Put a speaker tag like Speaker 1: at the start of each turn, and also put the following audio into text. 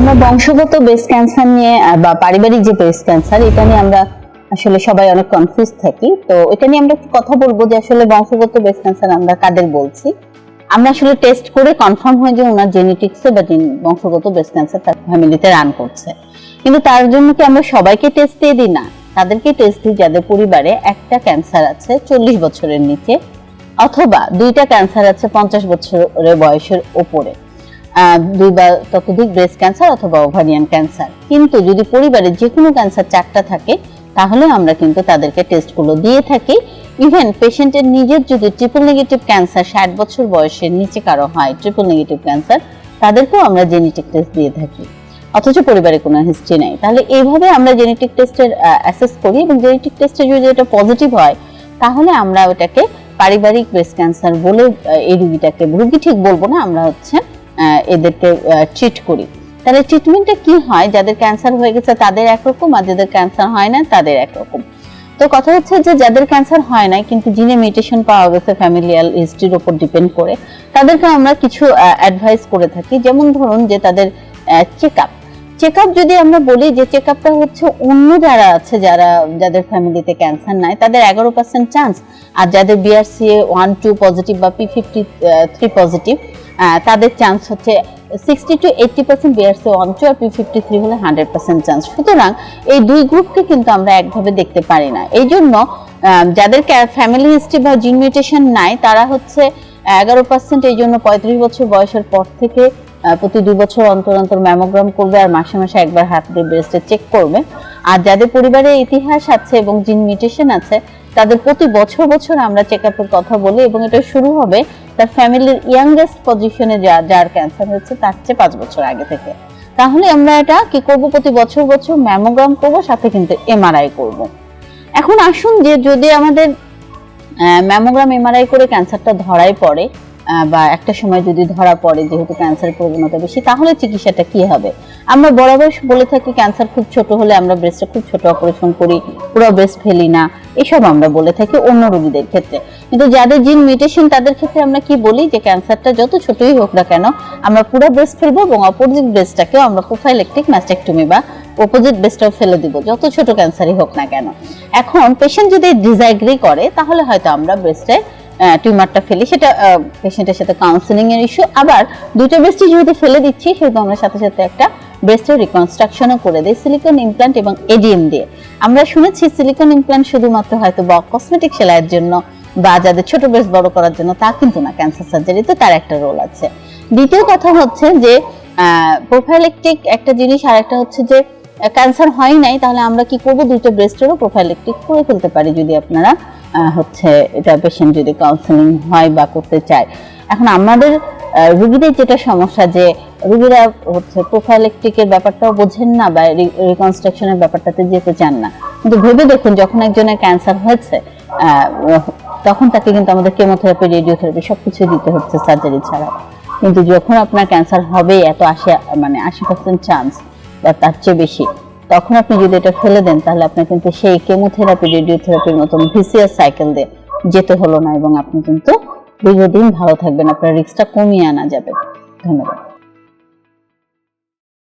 Speaker 1: আমরা বংশগত breast cancer নিয়ে বা পারিবারিক যে ব্রেস্ট ক্যান্সার এটা নিয়ে আমরা আসলে সবাই অনেক কনফিউজ থাকি। তো এটা নিয়ে আমরা কথা বলব যে আসলে বংশগত ব্রেস্ট ক্যান্সার আমরা কাদের বলছি। আমরা আসলে টেস্ট করে কনফার্ম হয় যে ওনার জেনেটিক্সে বা বংশগত ব্রেস্ট ক্যান্সার তার ফ্যামিলিতে রান করছে। কিন্তু তার জন্য কি আমরা সবাইকে টেস্ট দিয়ে দিই? না তাদেরকে টেস্ট দিই যাদের পরিবারে একটা ক্যান্সার আছে চল্লিশ বছরের নিচে, অথবা দুইটা ক্যান্সার আছে পঞ্চাশ বছরের বয়সের ওপরে। দুই বা ততোধিক ব্রেস্ট ক্যান্সার অথবা ওভারিয়ান ক্যান্সার কিন্তু যদি পরিবারে যে কোনো ক্যান্সার চারটা থাকে, তাহলে আমরা কিন্তু তাদেরকে টেস্টগুলো দিয়ে থাকি। ইভেন পেশেন্টের নিজের যদি ট্রিপল নেগেটিভ ক্যান্সার ষাট বছর বয়সের নিচে কারও হয় ট্রিপল নেগেটিভ ক্যান্সার তাদেরকেও আমরা জেনেটিক টেস্ট দিয়ে থাকি। অথচ পরিবারে কোনো হিস্ট্রি নেই। তাহলে এইভাবে আমরা জেনেটিক টেস্টের অ্যাসেস করি এবং জেনেটিক টেস্টে যদি এটা পজিটিভ হয়, তাহলে আমরা ওটাকে পারিবারিক ব্রেস্ট ক্যান্সার বলে এই রুগীটাকে রুগী ঠিক বলব না, আমরা হচ্ছে এদেরকে ট্রিট করি। তাহলে ট্রিটমেন্টটা কি হয়? যাদের ক্যান্সার হয়ে গেছে তাদের একরকম আর যাদের ক্যান্সার হয় না তাদের একরকম। তো কথা হচ্ছে যে যাদের ক্যান্সার হয় না কিন্তু জিনে মিউটেশন পাওয়া গেছে ফ্যামিলিয়াল হিস্ট্রির উপর ডিপেন্ড করে, তাদেরকে আমরা কিছু অ্যাডভাইস করে থাকি। যেমন ধরুন যে তাদের চেক আপ চেক আপ যদি আমরা বলি যে চেক আপটা হচ্ছে অন্য যারা আছে, যারা, যাদের ফ্যামিলিতে ক্যান্সার নাই, তাদের এগারো পার্সেন্ট চান্স আর যাদের বিআরসিএ ওয়ান টু পজিটিভ বা পি ফিফটি থ্রি পজিটিভ তাদের চান্স হচ্ছে sixty to eighty percent BRC one two R P fifty three হলে হান্ড্রেড পার্সেন্ট চান্স সুতরাং এই দুই গ্রুপকে কিন্তু আমরা একভাবে দেখতে পারি না। এই জন্য যাদের ফ্যামিলি হিস্ট্রি বা জিন মিউটেশন নাই, তারা হচ্ছে এগারো পার্সেন্ট এই জন্য পঁয়ত্রিশ বছর বয়সের পর থেকে প্রতি দুই বছর অন্তর অন্তর ম্যামোগ্রাম করবে আর মাসে মাসে একবার হাত দিয়ে ব্রেস্টে চেক করবে। আর যাদের পরিবারে ইতিহাস আছে এবং জিন মিউটেশন আছে তাদের প্রতি বছর বছর আমরা চেক আপের কথা বলি এবং এটা শুরু হবে তার ফ্যামিলির ইয়াংগেস্ট পজিশনে যা, যার ক্যান্সার হচ্ছে তার চেয়ে পাঁচ বছর আগে থেকে। তাহলে আমরা এটা কি করব? প্রতি বছর বছর ম্যামোগ্রাম করব, সাথে কিন্তু এমআরআই করব। এখন আসুন যে যদি আমাদের ম্যামোগ্রাম এমআরআই করে ক্যান্সারটা ধরাই পড়ে বা একটা সময় যদি ধরা পড়ে যেহেতু ক্যান্সারের প্রবণতা বেশি, তাহলে চিকিৎসাটা কি হবে? আমরা বরাবর বলে থাকি ক্যান্সার খুব ছোট হলে আমরা ব্রেস্টে খুব ছোট অপারেশন করি, পুরো ব্রেস্ট ফেলি না, এসব আমরা বলে থাকি অন্য রোগীদের ক্ষেত্রে। কিন্তু যাদের জিন মিউটেশন তাদের ক্ষেত্রে আমরা কি বলি যে ক্যান্সারটা যত ছোটই হোক না কেন, আমরা পুরো ব্রেস্ট ফেলব এবং অপোজিট ব্রেস্টটাকেও আমরা প্রোফাইলেকটিক ম্যাস্টেকটমি বা অপোজিট ব্রেস্টটাও ফেলে দিব, যত ছোট ক্যান্সারই হোক না কেন। এখন পেশেন্ট যদি ডিসঅ্যাগ্রি করে, তাহলে হয়তো আমরা ব্রেস্টে টিউমারটা ফেলি, সেটা পেশেন্টের সাথে কাউন্সিলিং এর ইস্যু আবার দুটো ব্রেস্টই যেহেতু ফেলে দিচ্ছি সেহেতু আমরা সাথে সাথে একটা ব্রেস্টের রিকনস্ট্রাকশনও করে দিই সিলিকন ইমপ্ল্যান্ট এবং এডিএম দিয়ে। আমরা শুনেছি সিলিকন ইমপ্ল্যান্ট শুধুমাত্র হয়তো বা কসমেটিক সেলাইয়ের জন্য বা যাদের ছোট ব্রেস্ট বড় করার জন্য, তা কিন্তু না ক্যান্সার সার্জারিতে তার একটা রোল আছে। দ্বিতীয় কথা হচ্ছে যে প্রোফাইলেকটিক একটা জিনিস, আর একটা হচ্ছে যে ক্যান্সার হয় নাই, তাহলে আমরা কি করব? দুটো ব্রেস্টেরও প্রোফাইলেকটিক করে ফেলতে পারি যদি আপনারা হচ্ছে এটা পেশেন্ট যদি কাউন্সেলিং হয় বা করতে চায়। এখন আমাদের রুগীদের যেটা সমস্যা যে রুগীরা হচ্ছে প্রোফাইলেকটিকের ব্যাপারটাও বোঝেন না বা রিকনস্ট্রাকশনের ব্যাপারটাতে যেতে চান না। কিন্তু ভেবে দেখুন যখন একজনের ক্যান্সার হয়েছে তখন তাকে কিন্তু আমাদের কেমোথেরাপি রেডিওথেরাপি সবকিছু দিতে হচ্ছে সার্জারি ছাড়া। কিন্তু যখন আপনার ক্যান্সার হবে এত আশি মানে আশি পার্সেন্ট চান্স বা তার চেয়ে বেশি। তখন আপনি যদি এটা ফেলে দেন, তাহলে আপনি কিন্তু সেই কেমোথেরাপি রেডিওথেরাপির মতন ভিসিএস সাইকেল দিয়ে যেতে হলো না এবং আপনি কিন্তু দীর্ঘদিন ভালো থাকবেন। আপনার রিস্কটা কমিয়ে আনা যাবে। ধন্যবাদ।